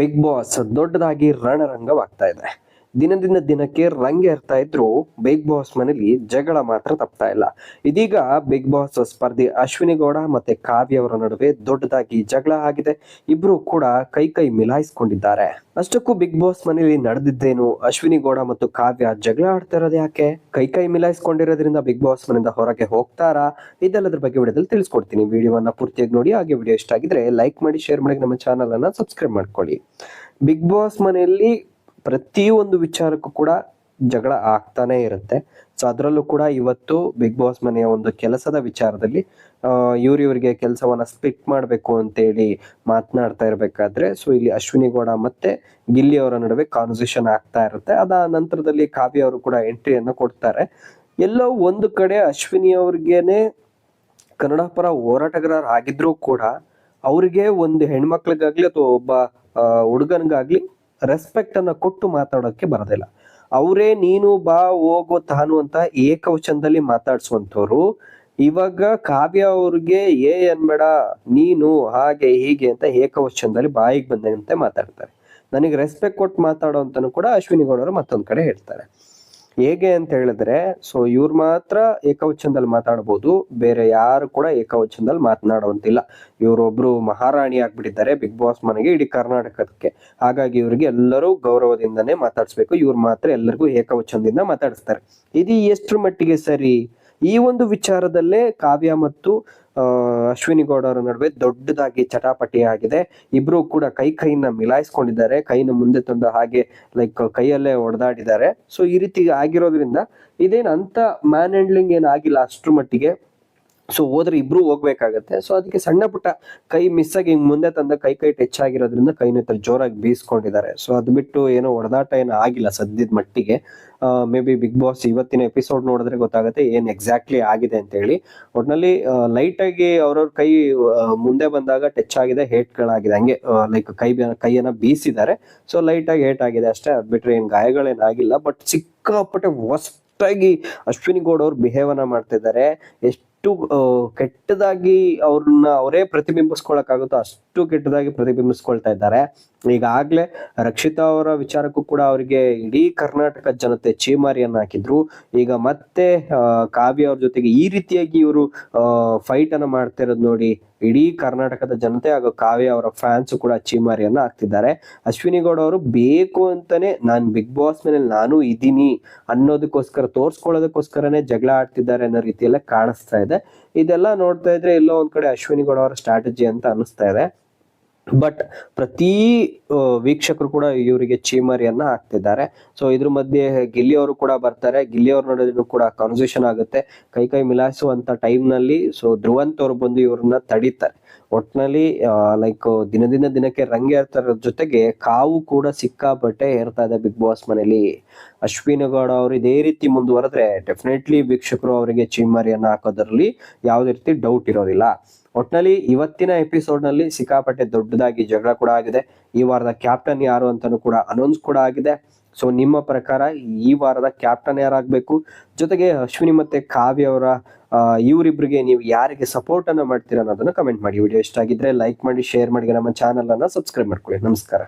Big boss ದೊಡ್ಡದಾಗಿ ರಣರಂಗವಾಗ್ತಾ ಇದೆ. ದಿನದಿಂದ ದಿನಕ್ಕೆ ರಂಗೇರ್ತಾ ಇದ್ರು, ಬಿಗ್ ಬಾಸ್ ಮನೇಲಿ ಜಗಳ ಮಾತ್ರ ತಪ್ತಾ ಇಲ್ಲ. ಇದೀಗ ಬಿಗ್ ಬಾಸ್ ಸ್ಪರ್ಧಿ ಅಶ್ವಿನಿ ಗೌಡ ಮತ್ತೆ ಕಾವ್ಯ ಅವರ ನಡುವೆ ದೊಡ್ಡದಾಗಿ ಜಗಳ ಆಗಿದೆ. ಇಬ್ರು ಕೂಡ ಕೈ ಕೈ ಮಿಲಾಯಿಸ್ಕೊಂಡಿದ್ದಾರೆ. ಅಷ್ಟಕ್ಕೂ ಬಿಗ್ ಬಾಸ್ ಮನೇಲಿ ನಡೆದಿದ್ದೇನು? ಅಶ್ವಿನಿ ಗೌಡ ಮತ್ತು ಕಾವ್ಯ ಜಗಳ ಆಡ್ತಾ ಇರೋದು ಯಾಕೆ? ಕೈ ಕೈ ಮಿಲಾಯಿಸ್ಕೊಂಡಿರೋದ್ರಿಂದ ಬಿಗ್ ಬಾಸ್ ಮನೆಯಿಂದ ಹೊರಗೆ ಹೋಗ್ತಾರಾ? ಇದೆಲ್ಲದ್ರ ಬಗ್ಗೆ ವಿಡಿಯೋದಲ್ಲಿ ತಿಳಿಸ್ಕೊಡ್ತೀನಿ. ವಿಡಿಯೋವನ್ನ ಪೂರ್ತಿಯಾಗಿ ನೋಡಿ, ಹಾಗೆ ವಿಡಿಯೋ ಇಷ್ಟ ಆಗಿದ್ರೆ ಲೈಕ್ ಮಾಡಿ, ಶೇರ್ ಮಾಡಿ, ನಮ್ಮ ಚಾನಲ್ ಅನ್ನ ಸಬ್ಸ್ಕ್ರೈಬ್ ಮಾಡ್ಕೊಳ್ಳಿ. ಬಿಗ್ ಬಾಸ್ ಮನೆಯಲ್ಲಿ ಪ್ರತಿಯೊಂದು ವಿಚಾರಕ್ಕೂ ಕೂಡ ಜಗಳ ಆಗ್ತಾನೆ ಇರುತ್ತೆ. ಸೊ ಅದರಲ್ಲೂ ಕೂಡ ಇವತ್ತು ಬಿಗ್ ಬಾಸ್ ಮನೆಯ ಒಂದು ಕೆಲಸದ ವಿಚಾರದಲ್ಲಿ ಇವ್ರ ಇವರಿಗೆ ಕೆಲಸವನ್ನ ಸ್ಪ್ಲಿಟ್ ಮಾಡಬೇಕು ಅಂತೇಳಿ ಮಾತನಾಡ್ತಾ ಇರಬೇಕಾದ್ರೆ ಸೊ ಇಲ್ಲಿ ಅಶ್ವಿನಿ ಗೌಡ ಮತ್ತೆ ಗಿಲ್ಲಿ ಅವರ ನಡುವೆ ಕಾನ್ವರ್ಸೇಷನ್ ಆಗ್ತಾ ಇರುತ್ತೆ. ಅದ ನಂತರದಲ್ಲಿ ಕಾವ್ಯ ಅವರು ಕೂಡ ಎಂಟ್ರಿಯನ್ನು ಕೊಡ್ತಾರೆ. ಎಲ್ಲೋ ಒಂದು ಕಡೆ ಅಶ್ವಿನಿ ಅವ್ರಿಗೇನೆ ಕನ್ನಡ ಪರ ಹೋರಾಟಗಾರ ಆಗಿದ್ರೂ ಕೂಡ, ಅವ್ರಿಗೆ ಒಂದು ಹೆಣ್ಮಕ್ಳಿಗಾಗ್ಲಿ ಅಥವಾ ಒಬ್ಬ ಹುಡುಗನಿಗಾಗ್ಲಿ ರೆಸ್ಪೆಕ್ಟ್ ಅನ್ನ ಕೊಟ್ಟು ಮಾತಾಡೋಕ್ಕೆ ಬರೋದಿಲ್ಲ. ಅವರೇ ನೀನು ಬಾ, ಹೋಗು, ತಾನು ಅಂತ ಏಕವಚನದಲ್ಲಿ ಮಾತಾಡ್ಸುವಂಥವ್ರು. ಇವಾಗ ಕಾವ್ಯ ಅವ್ರಿಗೆ ಏ ಅನ್ಬೇಡ, ನೀನು ಹಾಗೆ ಹೀಗೆ ಅಂತ ಏಕವಚನದಲ್ಲಿ ಬಾಯಿಗೆ ಬಂದಂತೆ ಮಾತಾಡ್ತಾರೆ. ನನಗೆ ರೆಸ್ಪೆಕ್ಟ್ ಕೊಟ್ಟು ಮಾತಾಡೋ ಅಂತನೂ ಕೂಡ ಅಶ್ವಿನಿ ಗೌಡರು ಮತ್ತೊಂದು ಕಡೆ ಹೇಳ್ತಾರೆ. ಹೇಗೆ ಅಂತ ಹೇಳಿದ್ರೆ ಸೊ ಇವ್ರು ಮಾತ್ರ ಏಕವಚನದಲ್ಲಿ ಮಾತಾಡ್ಬೋದು, ಬೇರೆ ಯಾರು ಕೂಡ ಏಕವಚನದಲ್ಲಿ ಮಾತನಾಡುವಂತಿಲ್ಲ. ಇವರೊಬ್ರು ಮಹಾರಾಣಿ ಆಗ್ಬಿಟ್ಟಿದ್ದಾರೆ, ಬಿಗ್ ಬಾಸ್ ಮನೆಗೆ ಇಡೀ ಕರ್ನಾಟಕಕ್ಕೆ. ಹಾಗಾಗಿ ಇವರಿಗೆ ಎಲ್ಲರೂ ಗೌರವದಿಂದನೇ ಮಾತಾಡಿಸ್ಬೇಕು, ಇವ್ರು ಮಾತ್ರ ಎಲ್ಲರಿಗೂ ಏಕವಚನದಿಂದ ಮಾತಾಡಿಸ್ತಾರೆ. ಇದು ಎಷ್ಟರ ಮಟ್ಟಿಗೆ ಸರಿ? ಈ ಒಂದು ವಿಚಾರದಲ್ಲೇ ಕಾವ್ಯ ಮತ್ತು ಅಶ್ವಿನಿ ಗೌಡರ ನಡುವೆ ದೊಡ್ಡದಾಗಿ ಚಟಾಪಟಿ ಆಗಿದೆ ಇಬ್ರು ಕೂಡ ಕೈ ಕೈನ ಮಿಲಾಯಿಸ್ಕೊಂಡಿದ್ದಾರೆ. ಕೈನ ಮುಂದೆ ತಂದು ಹಾಗೆ ಲೈಕ್ ಕೈಯಲ್ಲೇ ಹೊಡೆದಾಡಿದ್ದಾರೆ ಸೊ ಈ ರೀತಿ ಆಗಿರೋದ್ರಿಂದ ಇದೇನು ಅಂತ ಮ್ಯಾನ್ ಹ್ಯಾಂಡ್ಲಿಂಗ್ ಏನಾಗಿಲ್ಲ ಅಷ್ಟ್ರ ಮಟ್ಟಿಗೆ. ಸೊ ಹೋದ್ರೆ ಇಬ್ರು ಹೋಗ್ಬೇಕಾಗತ್ತೆ. ಸೊ ಅದಕ್ಕೆ ಸಣ್ಣ ಪುಟ್ಟ ಕೈ ಮಿಸ್ ಆಗಿ ಹಿಂಗ್ ಮುಂದೆ ತಂದ ಕೈ ಕೈ ಟಚ್ ಆಗಿರೋದ್ರಿಂದ ಕೈನ ಜೋರಾಗಿ ಬೀಸ್ಕೊಂಡಿದ್ದಾರೆ. ಸೊ ಅದು ಬಿಟ್ಟು ಏನೋ ಹೊಡೆದಾಟ ಏನೋ ಆಗಿಲ್ಲ ಸದ್ಯದ ಮಟ್ಟಿಗೆ. ಮೇ ಬಿ ಬಿಗ್ ಬಾಸ್ ಇವತ್ತಿನ ಎಪಿಸೋಡ್ ನೋಡಿದ್ರೆ ಗೊತ್ತಾಗುತ್ತೆ ಏನ್ ಎಕ್ಸಾಕ್ಟ್ಲಿ ಆಗಿದೆ ಅಂತ ಹೇಳಿ ಒಟ್ನಲ್ಲಿ ಲೈಟ್ ಆಗಿ ಅವ್ರವ್ರ ಕೈ ಮುಂದೆ ಬಂದಾಗ ಟಚ್ ಆಗಿದೆ ಹೇಟ್ಗಳಾಗಿದೆ ಹಂಗೆ ಲೈಕ್ ಕೈ ಕೈಯನ್ನ ಬೀಸಿದ್ದಾರೆ. ಸೊ ಲೈಟ್ ಆಗಿ ಹೇಟ್ ಆಗಿದೆ ಅಷ್ಟೇ. ಅದ್ ಬಿಟ್ರೆ ಏನ್ ಗಾಯಗಳೇನಾಗಿಲ್ಲ. ಬಟ್ ಸಿಕ್ಕಾಪಟ್ಟೆ ವಸ್ಟಾಗಿ ಅಶ್ವಿನಿ ಗೌಡ ಅವ್ರು ಬಿಹೇವ್ ಅನ್ನ ಮಾಡ್ತಿದ್ದಾರೆ. ಎಷ್ಟು ಆ, ಕೆಟ್ಟದಾಗಿ ಅವ್ರನ್ನ ಅವರೇ ಪ್ರತಿಬಿಂಬಿಸ್ಕೊಳಕ್ಕಾಗುತ್ತೋ ಅಷ್ಟು ಕೆಟ್ಟದಾಗಿ ಪ್ರತಿಬಿಂಬಿಸ್ಕೊಳ್ತಾ ಇದ್ದಾರೆ. ಈಗಾಗ್ಲೇ ರಕ್ಷಿತಾ ಅವರ ವಿಚಾರಕ್ಕೂ ಕೂಡ ಅವರಿಗೆ ಇಡೀ ಕರ್ನಾಟಕ ಜನತೆ ಚೀಮಾರಿಯನ್ನ ಹಾಕಿದ್ರು. ಈಗ ಮತ್ತೆ ಕಾವ್ಯ ಅವ್ರ ಜೊತೆಗೆ ಈ ರೀತಿಯಾಗಿ ಇವರು ಫೈಟ್ ಅನ್ನ ಮಾಡ್ತಾ ನೋಡಿ ಇಡೀ ಕರ್ನಾಟಕದ ಜನತೆ ಹಾಗೂ ಕಾವ್ಯ ಅವರ ಫ್ಯಾನ್ಸ್ ಕೂಡ ಚೀಮಾರಿಯನ್ನ ಹಾಕ್ತಿದ್ದಾರೆ. ಅಶ್ವಿನಿ ಗೌಡ ಅವರು ಬೇಕು ಅಂತಾನೆ ನಾನ್ ಬಿಗ್ ಬಾಸ್ ಮೇಲೆ ನಾನು ಇದ್ದೀನಿ ಅನ್ನೋದಕ್ಕೋಸ್ಕರ, ತೋರ್ಸ್ಕೊಳ್ಳೋದಕ್ಕೋಸ್ಕರನೇ ಜಗಳ ಆಡ್ತಿದ್ದಾರೆ ಅನ್ನೋ ರೀತಿಯೆಲ್ಲ ಕಾಣಿಸ್ತಾ ಇದೆ. ಇದೆಲ್ಲ ನೋಡ್ತಾ ಇದ್ರೆ ಎಲ್ಲೋ ಒಂದ್ ಕಡೆ ಅಶ್ವಿನಿ ಗೌಡ ಅವರ ಸ್ಟ್ರಾಟಜಿ ಅಂತ ಅನಿಸ್ತಾ ಇದೆ. ಬಟ್ ಪ್ರತಿ ವೀಕ್ಷಕರು ಕೂಡ ಇವರಿಗೆ ಚೀಮರಿಯನ್ನ ಹಾಕ್ತಿದ್ದಾರೆ. ಸೊ ಇದ್ರ ಮಧ್ಯೆ ಗಿಲ್ಲಿ ಅವರು ಕೂಡ ಬರ್ತಾರೆ. ಗಿಲ್ಲಿ ಅವ್ರ ನಡುವೆ ಕೂಡ ಕಾನ್ವರ್ಸೇಷನ್ ಆಗುತ್ತೆ. ಕೈ ಕೈ ಮಿಲಾಯಿಸುವಂತ ಟೈಮ್ನಲ್ಲಿ ಸೊ ಧ್ರುವಂತ್ ಅವ್ರು ಬಂದು ಇವ್ರನ್ನ ತಡೀತಾರೆ. ಒಟ್ನಲ್ಲಿ ಲೈಕ್ ದಿನದಿಂದ ದಿನಕ್ಕೆ ರಂಗೆ ಇರ್ತಾರ ಜೊತೆಗೆ ಕಾವು ಕೂಡ ಸಿಕ್ಕಾಪಟ್ಟೆ ಇರ್ತಾ ಇದೆ ಬಿಗ್ ಬಾಸ್ ಮನೇಲಿ ಅಶ್ವಿನಗೌಡ ಅವರು ಇದೇ ರೀತಿ ಮುಂದುವರೆದ್ರೆ ಡೆಫಿನೆಟ್ಲಿ ವೀಕ್ಷಕರು ಅವರಿಗೆ ಚೀಮಾರಿಯನ್ನ ಹಾಕೋದ್ರಲ್ಲಿ ಯಾವುದೇ ರೀತಿ ಡೌಟ್ ಇರೋದಿಲ್ಲ. ಒಟ್ನಲ್ಲಿ ಇವತ್ತಿನ ಎಪಿಸೋಡ್ನಲ್ಲಿ ಸಿಕ್ಕಾಪಟ್ಟೆ ದೊಡ್ಡದಾಗಿ ಜಗಳ ಕೂಡ ಆಗಿದೆ. ಈ ವಾರದ ಕ್ಯಾಪ್ಟನ್ ಯಾರು ಅಂತಾನು ಕೂಡ ಅನೌನ್ಸ್ ಕೂಡ ಆಗಿದೆ. ಸೊ ನಿಮ್ಮ ಪ್ರಕಾರ ಈ ವಾರದ ಕ್ಯಾಪ್ಟನ್ ಯಾರಾಗಬೇಕು? ಜೊತೆಗೆ ಅಶ್ವಿನಿ ಮತ್ತೆ ಕಾವ್ಯ ಅವರ ಇವರಿಬ್ಬರಿಗೆ ನೀವು ಯಾರಿಗೆ ಸಪೋರ್ಟ್ ಅನ್ನು ಮಾಡ್ತೀರಾ ಅನ್ನೋದನ್ನು ಕಮೆಂಟ್ ಮಾಡಿ. ವಿಡಿಯೋ ಇಷ್ಟ ಆಗಿದ್ರೆ ಲೈಕ್ ಮಾಡಿ ಶೇರ್ ಮಾಡಿ, ನಮ್ಮ ಚಾನಲ್ ಅನ್ನ ಸಬ್ಸ್ಕ್ರೈಬ್ ಮಾಡ್ಕೊಳ್ಳಿ. ನಮಸ್ಕಾರ.